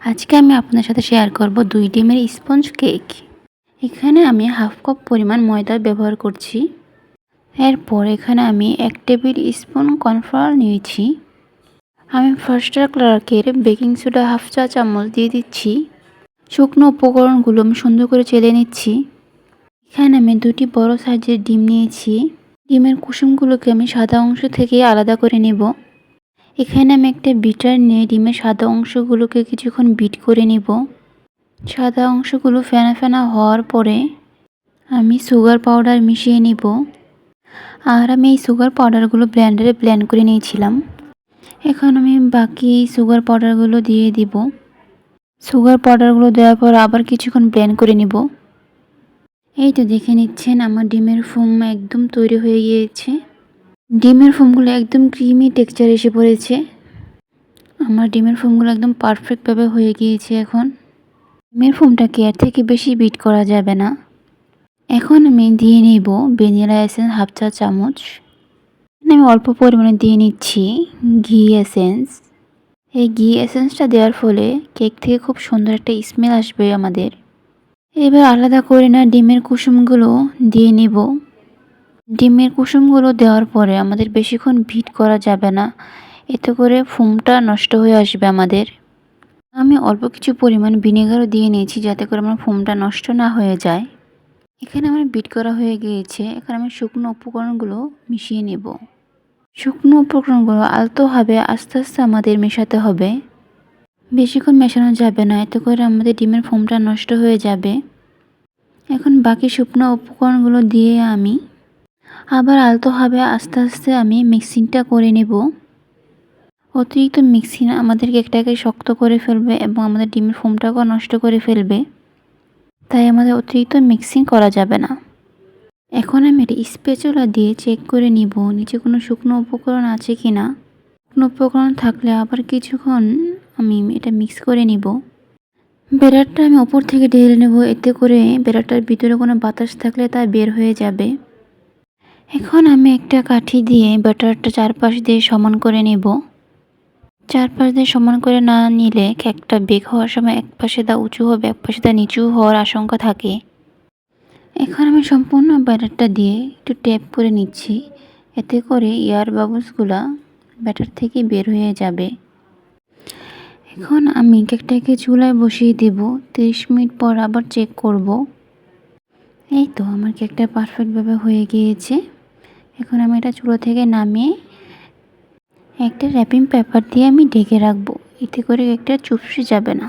আজকে আমি আপনার সাথে শেয়ার করব দুই ডিমের স্পঞ্জ কেক এখানে আমি হাফ কাপ পরিমাণ ময়দা ব্যবহার করছি। এরপর এখানে আমি এক টেবিল স্পুন কর্নফ্লাওয়ার নিয়েছি। আমি ফার্স্টার ক্লার্কের বেকিং সোডা হাফ চা চামচ দিয়ে দিচ্ছি। শুকনো উপকরণগুলো আমি সুন্দর করে চেলে নিচ্ছি। এখানে আমি দুটি বড় সাইজের ডিম নিয়েছি। ডিমের কুসুমগুলোকে আমি সাদা অংশ থেকে আলাদা করে নেব। এখানে আমি একটা বিটার নিয়ে ডিমের সাদা অংশগুলোকে কিছুক্ষণ বিট করে নিব। সাদা অংশগুলো ফেনা ফেনা হওয়ার পরে আমি সুগার পাউডার মিশিয়ে নিব। আর আমি এই সুগার পাউডারগুলো ব্ল্যান্ডারে ব্লেন্ড করে নিয়েছিলাম। এখন আমি বাকি সুগার পাউডারগুলো দিয়ে দিব। সুগার পাউডারগুলো দেওয়ার পর আবার কিছুক্ষণ ব্লেন্ড করে নিব। এই তো দেখে নিচ্ছেন আমার ডিমের ফোম একদম তৈরি হয়ে গিয়েছে। ডিমের ফোমগুলো একদম ক্রিমি টেক্সচার এসে পড়েছে। আমার ডিমের ফোমগুলো একদম পারফেক্টভাবে হয়ে গিয়েছে এখন। ডিমের ফোমটাকে এর থেকে বেশি বিট করা যাবে না। এখন আমি দিয়ে নেব ভ্যানিলা এসেন্স হাফ চা চামচ। আমি অল্প পরিমাণে দিয়ে নিচ্ছি ঘি এসেন্স। এই ঘি এসেন্সটা দেওয়ার ফলে কেক থেকে খুব সুন্দর একটা স্মেল আসবে আমাদের। এবার আলাদা করে না ডিমের কুসুমগুলো দিয়ে নিব। ডিমের কুসুমগুলো দেওয়ার পরে আমাদের বেশিক্ষণ ভিট করা যাবে না। এতে করে ফোমটা নষ্ট হয়ে আসবে আমাদের। আমি অল্প কিছু পরিমাণ ভিনেগারও দিয়ে নিয়েছি যাতে করে আমার ফোমটা নষ্ট না হয়ে যায়। এখানে আমার বিট করা হয়ে গিয়েছে। এখানে আমি শুকনো উপকরণগুলো মিশিয়ে নেব। শুকনো উপকরণগুলো আলতোভাবে আস্তে আস্তে আমাদের মেশাতে হবে। বেশিক্ষণ মেশানো যাবে না, এতে করে আমাদের ডিমের ফোমটা নষ্ট হয়ে যাবে। এখন বাকি শুকনো উপকরণগুলো দিয়ে আমি আবার আলতোভাবে আস্তে আস্তে আমি মিক্সিংটা করে নেব। অতিরিক্ত মিক্সিং আমাদের কেকটাকে শক্ত করে ফেলবে এবং আমাদের ডিমের ফোমটাকেও নষ্ট করে ফেলবে। তাই আমাদের অতিরিক্ত মিক্সিং করা যাবে না। এখন আমি এটা স্পেচুলা দিয়ে চেক করে নিব, নিচে কোনো শুকনো উপকরণ আছে কি না শুকনো উপকরণ থাকলে আবার কিছুক্ষণ আমি এটা মিক্স করে নিব। বেড়ারটা আমি ওপর থেকে ঢেলে নেব, এতে করে বেড়ারটার ভিতরে কোনো বাতাস থাকলে তা বের হয়ে যাবে। এখন আমি একটা কাঠি দিয়ে ব্যাটারটা চারপাশ দিয়ে সমান করে নেব। চারপাশ দিয়ে সমান করে না নিলে কেকটা বেক হওয়ার সময় এক পাশে দা উঁচু হবে এক পাশে দা নিচু হওয়ার আশঙ্কা থাকে। এখন আমি সম্পূর্ণ ব্যাটারটা দিয়ে একটু ট্যাপ করে নিচ্ছি। এতে করে এয়ার বাবলসগুলা ব্যাটার থেকে বের হয়ে যাবে। এখন আমি কেকটাকে চুলায় বসিয়ে দেব। তিরিশ মিনিট পর আবার চেক করব। এই তো, আমার কেকটা পারফেক্টভাবে হয়ে গিয়েছে। এখন আমি এটা চুলো থেকে নামিয়ে একটা র্যাপিং পেপার দিয়ে আমি ঢেকে রাখব। এতে করে একটা চুপসে যাবে না।